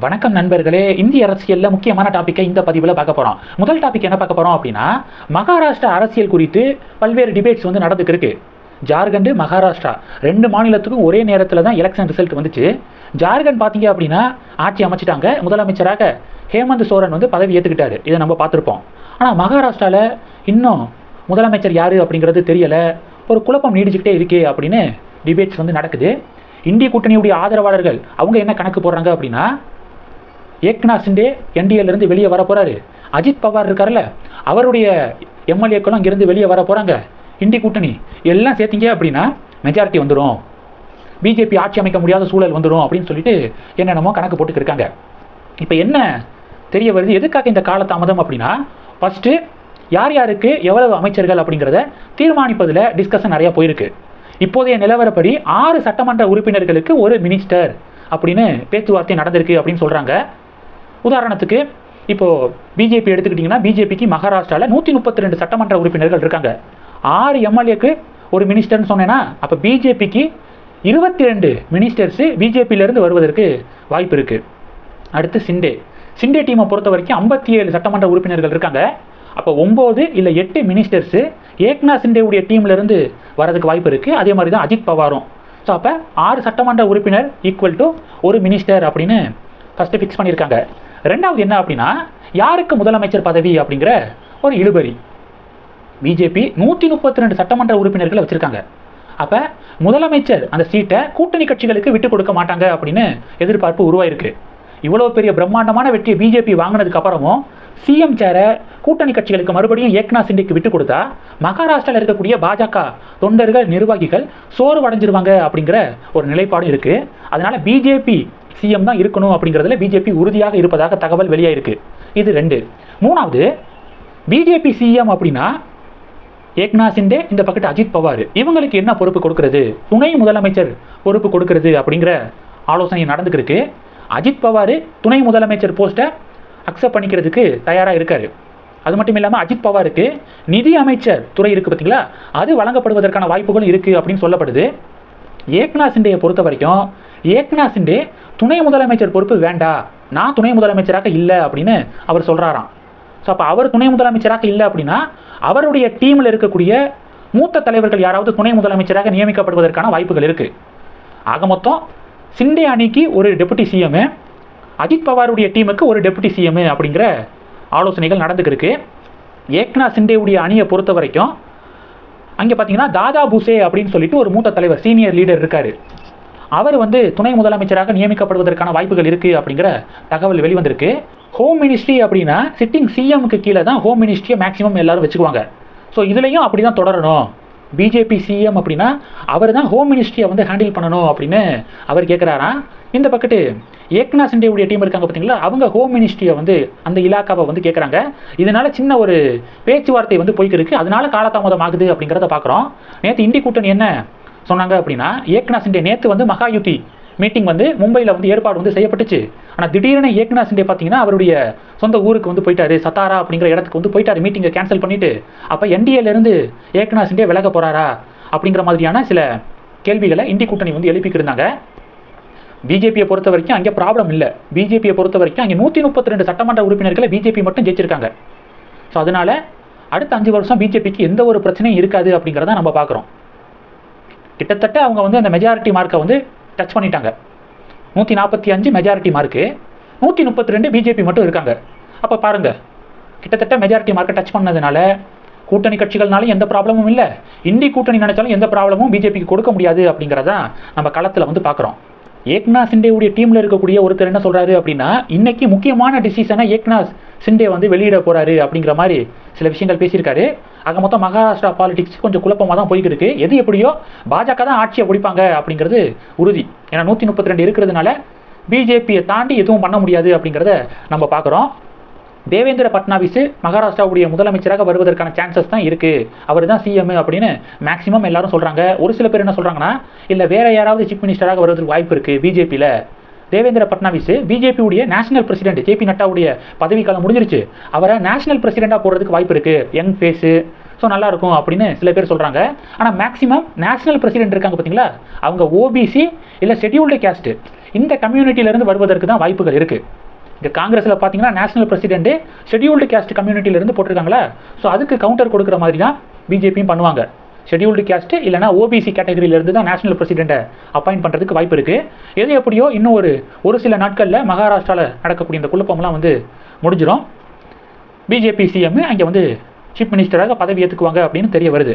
வணக்கம் நண்பர்களே இந்திய அரசியலில் முக்கியமான டாப்பிக்கை இந்த பதிவில் பார்க்க போகிறோம் முதல் டாபிக் என்ன பார்க்க போகிறோம் அப்படின்னா மகாராஷ்டிரா அரசியல் குறித்து பல்வேறு டிபேட்ஸ் வந்து நடந்துக்கு இருக்கு. மகாராஷ்டிரா ரெண்டு மாநிலத்துக்கும் ஒரே நேரத்தில் தான் எலெக்ஷன் ரிசல்ட் வந்துச்சு. ஜார்க்கண்ட் பார்த்தீங்க அப்படின்னா ஆட்சி அமைச்சிட்டாங்க. முதலமைச்சராக ஹேமந்த் சோரன் வந்து பதவி ஏற்றுக்கிட்டாரு இதை நம்ம பார்த்துருப்போம். ஆனால் மகாராஷ்டிராவில் இன்னும் முதலமைச்சர் யார் அப்படிங்கிறது தெரியலை. ஒரு குழப்பம் நீடிச்சுக்கிட்டே இருக்கே அப்படின்னு டிபேட்ஸ் வந்து நடக்குது. இந்திய கூட்டணியுடைய ஆதரவாளர்கள் அவங்க என்ன கணக்கு போடுறாங்க அப்படின்னா ஏக்நாத் சிண்டே NDA வெளியே வர போகிறாரு அஜித் பவார் இருக்கார்ல அவருடைய எம்எல்ஏக்களும் இங்கேருந்து வெளியே வர போறாங்க இண்டி கூட்டணி எல்லாம் சேர்த்திங்க அப்படின்னா மெஜாரிட்டி வந்துடும் பிஜேபி ஆட்சி அமைக்க முடியாத சூழல் வந்துடும் அப்படின்னு சொல்லிட்டு என்னென்னமோ கணக்கு போட்டுக்கு இருக்காங்க. இப்போ என்ன தெரிய வருது? எதுக்காக இந்த காலதாமதம் அப்படின்னா ஃபஸ்ட்டு யார் யாருக்கு எவ்வளவு அமைச்சர்கள் அப்படிங்கிறத தீர்மானிப்பதில் டிஸ்கஷன் நிறையா போயிருக்கு. இப்போதைய நிலவரப்படி ஆறு சட்டமன்ற உறுப்பினர்களுக்கு ஒரு மினிஸ்டர் அப்படின்னு பேச்சுவார்த்தை நடந்திருக்கு அப்படின்னு சொல்கிறாங்க உதாரணத்துக்கு இப்போ பிஜேபி எடுத்துக்கிட்டிங்கன்னா பிஜேபிக்கு மகாராஷ்டிராவில் நூற்றி முப்பத்தி ரெண்டு சட்டமன்ற உறுப்பினர்கள் இருக்காங்க. ஆறு எம்எல்ஏக்கு ஒரு மினிஸ்டர்னு சொன்னேன்னா அப்போ பிஜேபிக்கு இருபத்தி ரெண்டு மினிஸ்டர்ஸு பிஜேபியிலேருந்து வருவதற்கு வாய்ப்பு இருக்குது அடுத்து சிண்டே. சிண்டே டீமை பொறுத்த வரைக்கும் ஐம்பத்தி ஏழு சட்டமன்ற உறுப்பினர்கள் இருக்காங்க. அப்போ ஒம்பது இல்லை எட்டு மினிஸ்டர்ஸு ஏக்னா சிண்டேவுடைய டீம்லேருந்து வரதுக்கு வாய்ப்பு இருக்குது அதே மாதிரி தான் அஜித் பவாரும். ஸோ அப்போ ஆறு சட்டமன்ற உறுப்பினர் ஈக்குவல் டு ஒரு மினிஸ்டர் அப்படின்னு ஃபஸ்ட்டு ஃபிக்ஸ் பண்ணியிருக்காங்க. ரெண்டாவது என்ன அப்படின்னா யாருக்கு முதலமைச்சர் பதவி அப்படிங்கிற ஒரு இழுபறி? பிஜேபி நூற்றி முப்பத்தி ரெண்டு சட்டமன்ற உறுப்பினர்களை வச்சுருக்காங்க. அப்போ முதலமைச்சர் அந்த சீட்டை கூட்டணி கட்சிகளுக்கு விட்டு கொடுக்க மாட்டாங்க அப்படின்னு எதிர்பார்ப்பு உருவாயிருக்கு. இவ்வளோ பெரிய பிரம்மாண்டமான வெற்றியை பிஜேபி வாங்கினதுக்கு அப்புறமும் சிஎம் சேரை கூட்டணி கட்சிகளுக்கு மறுபடியும் ஏக்நாத் சிண்டிக்கு விட்டு கொடுத்தா மகாராஷ்டிராவில் இருக்கக்கூடிய பாஜக தொண்டர்கள் நிர்வாகிகள் சோர்வடைஞ்சிருவாங்க அப்படிங்கிற ஒரு நிலைப்பாடும் இருக்குது அதனால் பிஜேபி சிஎம் தான் இருக்கணும் அப்படிங்கிறதுல பிஜேபி உறுதியாக இருப்பதாக தகவல் வெளியாயிருக்கு. இது ரெண்டு. மூணாவது பிஜேபி சிஎம் அப்படின்னா ஏக்நாத் சிண்டே இந்த பக்கத்து அஜித் பவார். இவங்களுக்கு என்ன பொறுப்பு கொடுக்கறது? துணை முதலமைச்சர் பொறுப்பு கொடுக்கறது அப்படிங்கிற ஆலோசனை நடந்துக்கிருக்கு. அஜித் பவார் துணை முதலமைச்சர் போஸ்ட்டை அக்செப்ட் பண்ணிக்கிறதுக்கு தயாராக இருக்காரு. அது மட்டும் இல்லாமல் அஜித் பவாருக்கு நிதி அமைச்சர் துறை இருக்குது பார்த்தீங்களா அது வழங்கப்படுவதற்கான வாய்ப்புகளும் இருக்குது அப்படின்னு சொல்லப்படுது. ஏக்நாத் சிண்டேயை பொறுத்த வரைக்கும் ஏக்னா சிண்டே துணை முதலமைச்சர் பொறுப்பு வேண்டா. நான் துணை முதலமைச்சராக இல்லை அப்படின்னு அவர் சொல்கிறாராம் ஸோ அப்போ அவர் துணை முதலமைச்சராக இல்லை அப்படின்னா அவருடைய டீமில் இருக்கக்கூடிய மூத்த தலைவர்கள் யாராவது துணை முதலமைச்சராக நியமிக்கப்படுவதற்கான வாய்ப்புகள் இருக்குது ஆக மொத்தம் சிண்டே அணிக்கு ஒரு டெபுட்டி சிஎம் அஜித் பவாருடைய டீமுக்கு ஒரு டெபுட்டி சிஎம் அப்படிங்கிற ஆலோசனைகள் நடந்துக்கிருக்கு ஏக்னா சிண்டேவுடைய அணியை பொறுத்த வரைக்கும் அங்கே பார்த்தீங்கன்னா தாதா பூசே அப்படின்னு சொல்லிட்டு ஒரு மூத்த தலைவர் சீனியர் லீடர் இருக்கார். அவர் வந்து துணை முதலமைச்சராக நியமிக்கப்படுவதற்கான வாய்ப்புகள் இருக்குது அப்படிங்கிற தகவல் வெளிவந்திருக்கு. ஹோம் மினிஸ்ட்ரி அப்படின்னா சிட்டிங் சிஎம்க்கு கீழே தான் ஹோம் மினிஸ்ட்ரியை மேக்ஸிமம் எல்லாரும் வச்சுக்குவாங்க. ஸோ இதுலேயும் அப்படி தான் தொடரணும் பிஜேபி சிஎம் அப்படின்னா அவர் தான் ஹோம் மினிஸ்ட்ரியை வந்து ஹேண்டில் பண்ணணும் அப்படின்னு அவர் கேட்குறாராம் இந்த பக்கத்து ஏக்னா சிண்டேவுடைய டீம் இருக்காங்க பார்த்தீங்களா அவங்க ஹோம் மினிஸ்ட்ரியை வந்து அந்த இலாக்காவை வந்து கேட்குறாங்க இதனால் சின்ன ஒரு பேச்சுவார்த்தை வந்து போய்க்கு இருக்குது அதனால காலதாமதம் ஆகுது அப்படிங்கிறத பார்க்குறோம் நேற்று இந்தி கூட்டணி என்ன? சொன்னாங்க அப்படின்னா ஏக்நாத் சிண்டே நேற்று வந்து மகாயுத்தி மீட்டிங் வந்து மும்பையில் வந்து ஏற்பாடு வந்து செய்யப்பட்டுச்சு. ஆனால் திடீர்னு ஏக்நாத் சிண்டே பார்த்தீங்கன்னா அவருடைய சொந்த ஊருக்கு வந்து போயிட்டாரு சத்தாரா அப்படிங்கிற இடத்துக்கு வந்து போயிட்டாரு மீட்டிங்கை கேன்சல் பண்ணிட்டு. அப்போ என்டிஏலேருந்து ஏக்நாத் சிண்டே விலக போகிறாரா அப்படிங்கிற மாதிரியான சில கேள்விகளை இந்தி கூட்டணி வந்து எழுப்பிக்கிருந்தாங்க பிஜேபியை பொறுத்த வரைக்கும் அங்கே ப்ராப்ளம் இல்லை. பிஜேபியை பொறுத்த வரைக்கும் அங்கே நூற்றி முப்பத்தி ரெண்டு சட்டமன்ற உறுப்பினர்களை பிஜேபி மட்டும் ஜெயிச்சிருக்காங்க. ஸோ அதனால் அடுத்த அஞ்சு வருஷம் பிஜேபிக்கு எந்த ஒரு பிரச்சனையும் இருக்காது அப்படிங்கிறத நம்ம பார்க்குறோம் கிட்டத்தட்ட அவங்க வந்து அந்த மெஜாரிட்டி மார்க்கை வந்து டச் பண்ணிட்டாங்க. நூற்றி நாற்பத்தி அஞ்சு மெஜாரிட்டி மார்க்கு நூற்றி முப்பத்தி ரெண்டு பிஜேபி மட்டும் இருக்காங்க. அப்போ பாருங்கள் கிட்டத்தட்ட மெஜாரிட்டி மார்க்கை டச் பண்ணதுனால கூட்டணி கட்சிகள்னாலும் எந்த ப்ராப்ளமும் இல்லை. இந்தி கூட்டணி நினைச்சாலும் எந்த ப்ராப்ளமும் பிஜேபிக்கு கொடுக்க முடியாது அப்படிங்கிறதான் நம்ம களத்தில் வந்து பார்க்குறோம் ஏக்நாத் சிண்டேவுடைய டீமில் இருக்கக்கூடிய ஒருத்தர் என்ன சொல்கிறாரு அப்படின்னா இன்னைக்கு முக்கியமான டிசிஷனை ஏக்நாத் சிண்டே வந்து வெளியிட போகிறாரு அப்படிங்கிற மாதிரி சில விஷயங்கள் பேசியிருக்காரு. ஆக மொத்தம் மகாராஷ்டிரா பாலிடிக்ஸ் கொஞ்சம் குழப்பமாக தான் போய்கிட்டு இருக்கு எது எப்படியோ பாஜக தான் ஆட்சியை பிடிப்பாங்க அப்படிங்கிறது உறுதி. ஏன்னா நூற்றி முப்பத்தி ரெண்டு இருக்கிறதுனால பிஜேபியை தாண்டி எதுவும் பண்ண முடியாது அப்படிங்கிறத நம்ம பார்க்குறோம். தேவேந்திர பட்னாவிஸ் மகாராஷ்டிராவுடைய முதலமைச்சராக வருவதற்கான சான்சஸ் தான் இருக்குது அவர் தான் சிஎம் அப்படின்னு மேக்ஸிமம் எல்லாரும் சொல்கிறாங்க ஒரு சில பேர் என்ன சொல்கிறாங்கன்னா இல்லை வேற யாராவது சீஃப் மினிஸ்டராக வருவதற்கு வாய்ப்பு இருக்குது பிஜேபியில் தேவேந்திர பட்னாவிஸ் பிஜேபியுடைய நேஷனல் பிரசிடென்ட் ஜேபி நட்டாவுடைய பதவிக்காலம் முடிஞ்சிருச்சு. அவரை நேஷனல் பிரசிடெண்டாக போடுறதுக்கு வாய்ப்பு இருக்குது யங் ஃபேஸு ஸோ நல்லா இருக்கும் அப்படின்னு சில பேர் சொல்கிறாங்க ஆனால் மேக்ஸிமம் நேஷனல் பிரசிடென்ட் இருக்காங்க பார்த்தீங்களா அவங்க ஓபிசி இல்லை ஷெட்யூல்டு கேஸ்ட்டு இந்த கம்யூனிட்டியிலேருந்து வருவதற்கு தான் வாய்ப்புகள் இருக்குது இந்த காங்கிரஸில் பார்த்தீங்கன்னா நேஷனல் பிரசிடென்ட்டு ஷெட்யூல்டு கேஸ்ட் கம்யூனிட்டியிலேருந்து போட்டிருக்காங்களா? ஸோ அதுக்கு கவுண்டர் கொடுக்குற மாதிரி தான் பிஜேபியும் பண்ணுவாங்க. ஷெட்யூல்டு கேஸ்ட்டு இல்லைனா ஓபிசி கேட்டகரியிலேருந்து தான் நேஷனல் பிரசிடெண்ட்டை அப்பாயிண்ட் பண்ணுறதுக்கு வாய்ப்பு இருக்குது எது எப்படியோ இன்னும் ஒரு ஒரு சில நாட்களில் மகாராஷ்டிராவில் நடக்கக்கூடிய இந்த குழப்பம்லாம் வந்து முடிஞ்சிடும் பிஜேபி சிஎம் அங்கே வந்து சீஃப் மினிஸ்டராக பதவி ஏற்றுக்குவாங்க அப்படின்னு தெரிய வருது.